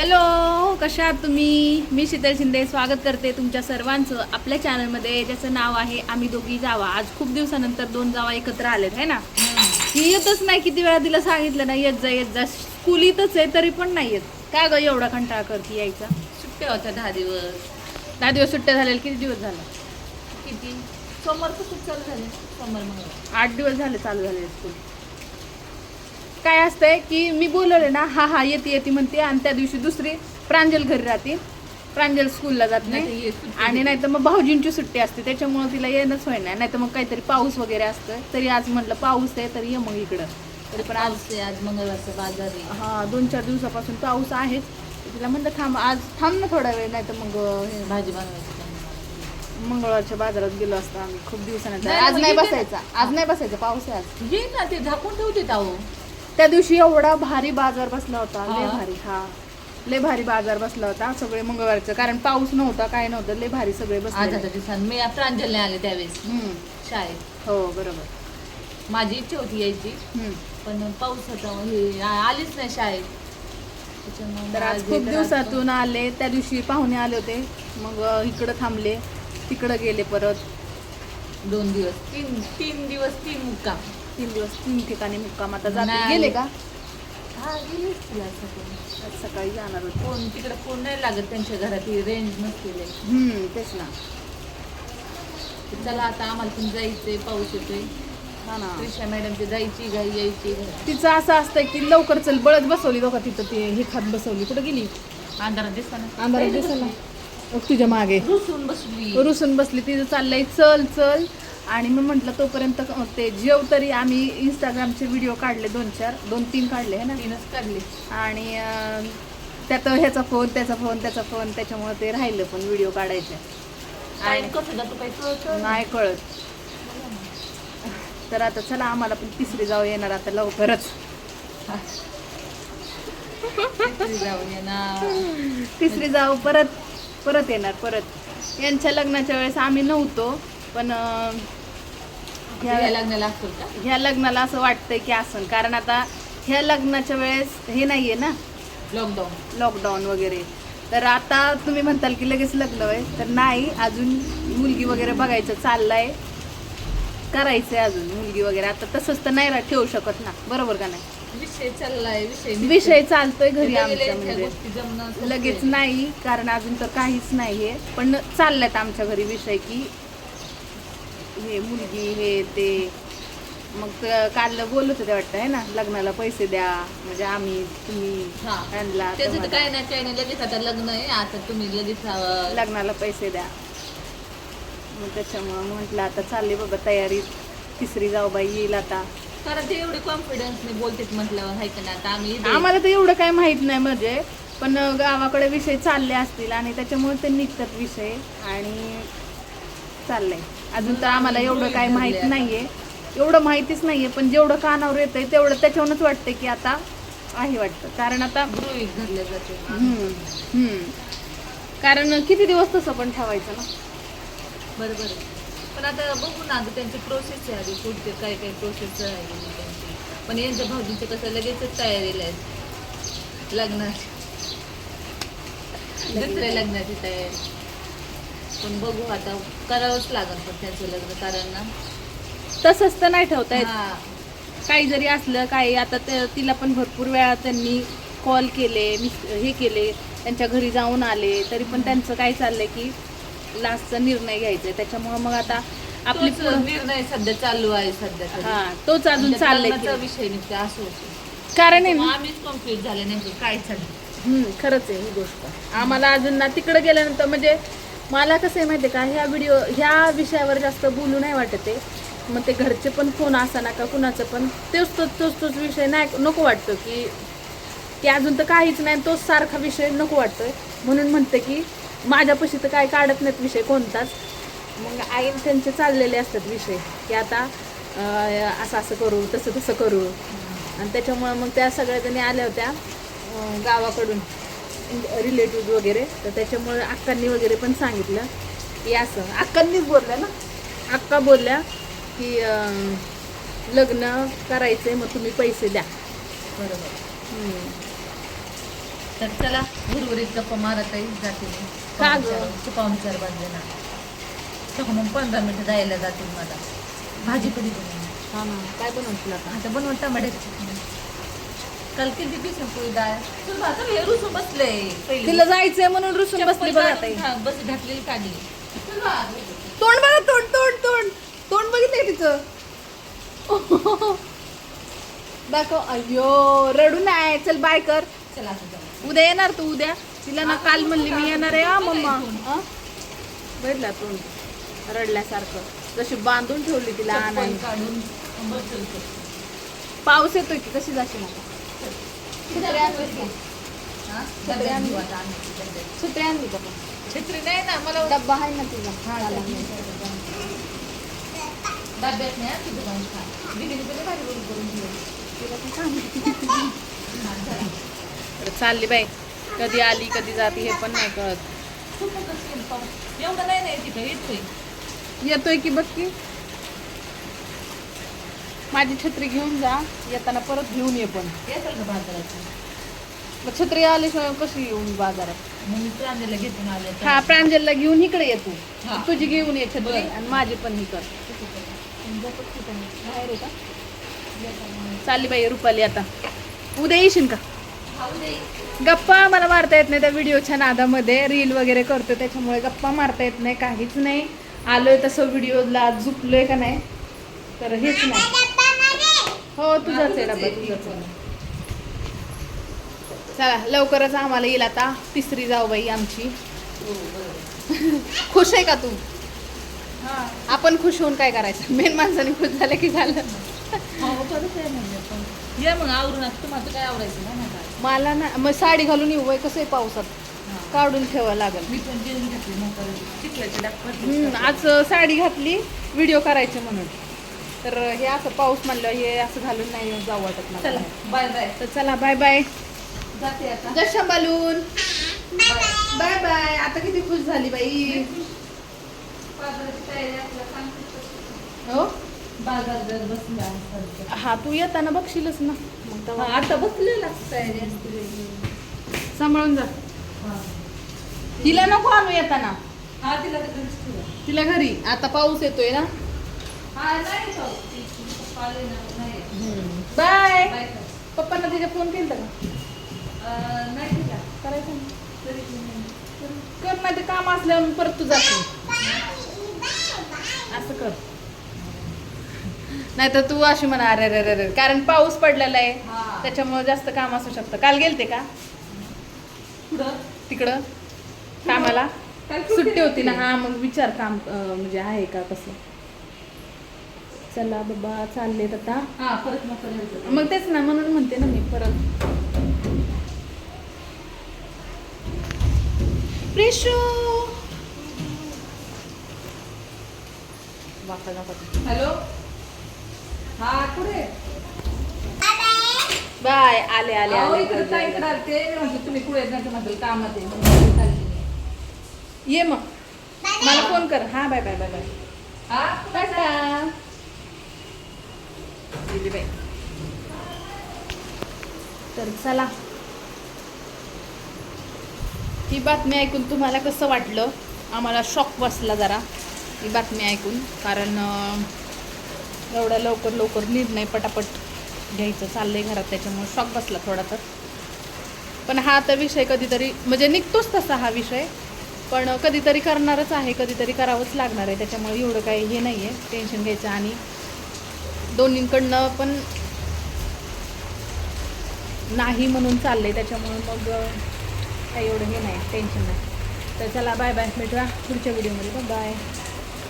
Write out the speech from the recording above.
Hello कशा आहात तुम्ही? मी शीतल शिंदे स्वागत करते तुमच्या सर्वांचं आपल्या चॅनलमध्ये ज्याचं नाव आहे आम्ही दोघी जावा. आज खूप दिवसानंतर दोन जावा एकत्र आलेत आहे ना? ही येतच नाही किती वेळा तिला सांगितलं ना येत जा येत जा. स्कूल इथंच आहे तरी पण नाही येत. का ग एवढा कंटाळा करते यायचा? सुट्ट्या होत्या दहा दिवस. दहा दिवस सुट्ट्या झालेल्या किती दिवस झाला? किती? सोमवारपासून चालू झाले ना सोमवार मंगळवार. आठ दिवस झाले चालू झाले स्कूल. काय असतंय की मी बोलवले ना हा हा येते येते म्हणते आणि त्या दिवशी दुसरी प्रांजल घरी राहते. प्रांजल स्कूलला जात नाही. आणि नाही. तर मग भाऊजींची सुट्टी असते त्याच्यामुळे तिला येणंच होईना. नाही तर मग काहीतरी पाऊस वगैरे असतं तरी आज म्हटलं पाऊस आहे तरी ये मग इकडं. तरी पण आज आज मंगळवारचा बाजार आहे. हा दोन चार दिवसापासून पाऊस आहेच तिला म्हणलं थांब आज थांब ना थोडा वेळ नाही तर मग भाजी बनवायची. मंगळवारच्या बाजारात गेलो असतो आम्ही. खूप दिवसानंतर. आज नाही. बसायचा. आज नाही बसायचा पाऊस आहे आज. ना ते झाकून ठेवते अहो त्या दिवशी एवढा भारी बाजार बसला होता. लय. भारी हा. लय भारी बाजार बसला होता सगळे मंगळवारचं. कारण पाऊस नव्हता काय नव्हतं लय भारी सगळे आज बसले आता मी प्रांजलने आले त्यावेळेस. हम्म. शाळेत. हो बरोबर. माझी इच्छा होती यायची. हम्म. पण पाऊस होता हे आ- आलीच नाही शाळेत. त्याच्यामुळे तर आज आज खूप दिवसातून आले. त्या दिवशी पाहुणे आले होते. मग अं, इकडं थांबले. तिकडं गेले परत. दोन दिवस तीन तीन दिवस तीन मुक्काम तीन दिवस तीन ठिकाणी मुक्काम. आता जाते. नाही. गेले का? हा तुला. आज सकाळी जाणार होते. फोन तिकडे फोन नाही लागत त्यांच्या घरात रेंज नसतील हम्म तेच ना. चला आता आम्हाला पण जायचंय. पाऊस येतोय. हा ना. त्रिशा मॅडमची जायची घाई यायची. तिचं असं असतंय की लवकर चल बळद बसवली बघा तिथं ते हे खात बसवली. कुठं गेली? अंधारात दिसताना. अंधारात दिसेल तुझ्या मागे. रुसून बसली. रुसून बसली. तिचं चाललंय चल चल. आणि मग म्हटलं तोपर्यंत ते जेव तरी आम्ही इंस्टाग्रामचे व्हिडिओ काढले दोन चार दोन तीन काढले है ना? तीनच काढली. आणि त्यात ह्याचा फोन त्याचा फोन त्याचा फोन त्याच्यामुळे ते राहिलं पण व्हिडिओ काढायचे. नाही. कळत. तर आता चला आम्हाला पण तिसरी जाऊ येणार आता लवकरच. तिसरी जाऊ परत परत येणार परत. यांच्या लग्नाच्या वेळेस आम्ही नव्हतो. पण ह्या लग्नाला ह्या असं वाटतंय की असन कारण आता ह्या लग्नाच्या वेळेस हे नाहीये ना? लॉकडाऊन लॉकडाऊन वगैरे. तर आता तुम्ही म्हणताल की लगेच लग्न आहे तर नाही अजून मुलगी वगैरे बघायचं चाललंय. करायचंय अजून मुलगी वगैरे. आता तसंच तर नाही ठेवू शकत ना. बरोबर का नाही? विषय चाललाय विषय विषय चालतोय घरी आमच्या म्हणजे लगेच. नाही कारण अजून तर काहीच नाहीये. पण चालल्यात आमच्या घरी विषय की हे मुलगी हे ते. मग काल बोलत होते वाटतं आहे ना? लग्नाला पैसे द्या म्हणजे आम्ही तुम्ही हा. आणला त्याचं तर तुम्हाला. काय नाही लगेच आता लग्न आहे आता तुम्ही लगेच अं, लग्नाला पैसे द्या. मग त्याच्यामुळं म्हटलं आता चालली बाबा तयारी तिसरी जाऊ बाई येईल आता. कारण ते एवढे कॉन्फिडन्सने बोलतेत म्हटल्यावर हाय का नाही? आता आम्ही इथे- आम्हाला तर एवढं काय माहीत नाही म्हणजे पण गावाकडे विषय चालले असतील आणि त्याच्यामुळे ते निघतात विषय. आणि चाललंय. अजून तर आम्हाला एवढं काय माहीत नाहीये. एवढं माहितीच नाहीये पण जेवढं कानावर येतंय तेवढं त्याच्यावरूनच वाटतंय की आता आहे वाटतं. कारण आता गृहीत धरले जाते हम्म, हम्म. कारण किती दिवस तसं पण ठेवायचं ना? बरोबर. आहे. पण आता बघू ना आता त्यांची प्रोसेस आहे आधी. पुढचे काय काय प्रोसेस आहे त्यांची. पण यांच्या भाऊजींचे कसं लगेचच तयारीला आहेत लग्नाची. दुसऱ्या लग्नाची तयारी. पण बघू आता करावंच लागेल पण त्यांचं लग्न कारण ना तसंच तर नाही ठेवता येत. हा. काही जरी असलं काही आता ते- तिला पण भरपूर वेळा त्यांनी कॉल केले मिस हे केले त्यांच्या घरी जाऊन आले तरी पण त्यांचं काय चाललंय की लास्टचा निर्णय घ्यायचा त्याच्यामुळं मग आता आपली तोच पुढं- निर्णय सध्या चालू आहे सध्या तरी. हा तोच अजून म्हणजे चाललंय लग्नाचा की- विषय निघतो असं होतं कारण आहे मग ना आम्हीच कंप्लीट झाले नेमकं काय चाललं हम्म, खरंच आहे ही गोष्ट. आम्हाला अजून ना तिकडे गेल्यानंतर म्हणजे मला कसं आहे माहिती आहे का ह्या व्हिडिओ ह्या विषयावर जास्त बोलू नाही वाटत आहे. मग ते घरचे पण फोन असा ना का कुणाचं पण तोच तोच तोच तोच विषय नाही नको वाटतो की की अजून तर काहीच नाही तोच सारखा विषय नको वाटतोय. म्हणून म्हणते की माझ्यापाशी तर काय काढत नाहीत विषय कोणताच. मग आई त्यांचे चाललेले असतात विषय की आता असं असं करू तसं तसं करू. आणि त्याच्यामुळं मग त्या सगळ्या जणी आल्या होत्या गावाकडून. रिलेटिव्ह वगैरे तर त्याच्यामुळे अक्कांनी वगैरे पण सांगितलं की असं. अक्कांनीच बोलल्या ना? अक्का बोलल्या की लग्न करायचंय मग तुम्ही पैसे द्या. बरोबर. हम्म. तर चला उर्वरित गप्पा मारत आहे जाते. मी का गं? पाहुणचार- पाहुणचार वाजले ना. तर मग पंधरा मिनिटं जायला जातील मला. भाजी कधी बनवणार? हा ना. काय बनवशील आता? आता बनवून टमाट्याची. किती पोळी डाळ हे रुसून बसलंय. तिला जायचंय म्हणून रुसून बसली बघा ताई. बस घातलेली काढली. तोंड बघा तोंड तोंड तोंड. तोंड बघितलंय तिचं? दाखव. अయ్యో रडू नाही चल बाय कर. चला. उद्या येणार तू उद्या. तिला ना काल म्हणली मी येणार आहे मम्मा? बघितला तोंड रडल्यासारखं. जशी बांधून ठेवली तिला आणायला. काढून. पाऊस येतोय की कशी जाशील छत्री आणली का? हा? नाही ना मला डब्बा आहे ना तुझा खायला डब्यात नाही तिथं जाऊन खा दिदीने पण भारी बोलून करून ठेवली. चला. तर चालली बाई कधी आली कधी जाती हे पण नाही कळत. एवढं नाही नाही तिथं येतोय येतोय की बघ की माझी छत्री घेऊन जा. येताना परत घेऊन ये पण. येतं का बाजारात? मग छत्री आल्याशिवाय कशी येऊन बाजारात? मग मी प्रांजलला घेऊन आले तर. हा प्रांजलला घेऊन इकडे ये तू. हा. तुझी घेऊन ये छत्री बरं. आणि माझी पण ही कर. बाहेर आहे का? चालली बाई रुपाली आता. उद्या येशील का? खाऊ दे. गप्पा मला मारता येत नाही त्या व्हिडिओच्या नादामध्ये. रील वगैरे करतो त्याच्यामुळे गप्पा मारता येत नाही काहीच नाही. आलोय तसं व्हिडिओला झुकलोय का नाही? तर हेच नाही. हो तुझाच आहे डबा तुझाच आहे. चला लवकरच आम्हाला येईल आता. तिसरी जाऊ बाई आमची. खुश आहे का तू? हा. आपण खुश होऊन काय करायचं? मेन माणसाने खुश झालं की झालं. ये मग आवरून तुम्हाला काय ना मला ना मग साडी घालून येऊ कसं आहे पावसात. काढून ठेवा लागेल. मी पण आज साडी घातली व्हिडिओ करायचे म्हणून. तर हे असं पाऊस म्हणलं हे असं घालून नाही जाऊ वाटत मला. चला बाय बाय तर चला बाय बाय जाते आता. जशा बालून बाय बाय आता किती खुश झाली बाई. हो? हा तू येताना बघशीलच ना. आता बसलेला. सांभाळून जा. तिला नको आणू येताना. हा. तिला घरी. आता पाऊस येतोय ना. बाय. पप्पांना तिच्या फोन केला का? नाही. करायचं. कर नाही ते काम असल्यावर परत तू जाशील असं कर. नाही तर तू अशी म्हणा अरे अरे अरे कारण पाऊस पडलेला आहे. त्याच्यामुळे जास्त काम असू शकतं. काल गेलते का? तिकडं. कामाला. सुट्टी होती ना. हा मग विचार काम म्हणजे आहे का कसं? चला बाबा चाललेत आता. हा परत मग तेच ना म्हणून म्हणते ना मी परत. प्रिशू. हॅलो? हा कुठे? बाय आले आले इकडे म्हटलं तुम्ही कुठे कामात चालली. ये मग. मला फोन कर. हा बाय बाय बाय बाय. हा टाटा गेली बाई. तर चला. ही बातमी ऐकून तुम्हाला कसं वाटलं? आम्हाला शॉक बसला जरा ही बातमी ऐकून. कारण एवढ्या लवकर लवकर निर्णय पटापट घ्यायचं चाललंय घरात त्याच्यामुळे शॉक बसला थोडा तर. पण हा आता विषय कधीतरी म्हणजे निघतोच तसा हा विषय. पण कधीतरी करणारच आहे कधीतरी करावंच लागणार आहे त्याच्यामुळे एवढं काही हे नाही आहे टेन्शन घ्यायचं आणि दोन्हीकडनं पण नाही म्हणून चाललंय त्याच्यामुळे मग काही एवढं हे नाही टेन्शन नाही. तर चला बाय बाय भेटूया पुढच्या व्हिडिओमध्ये बाय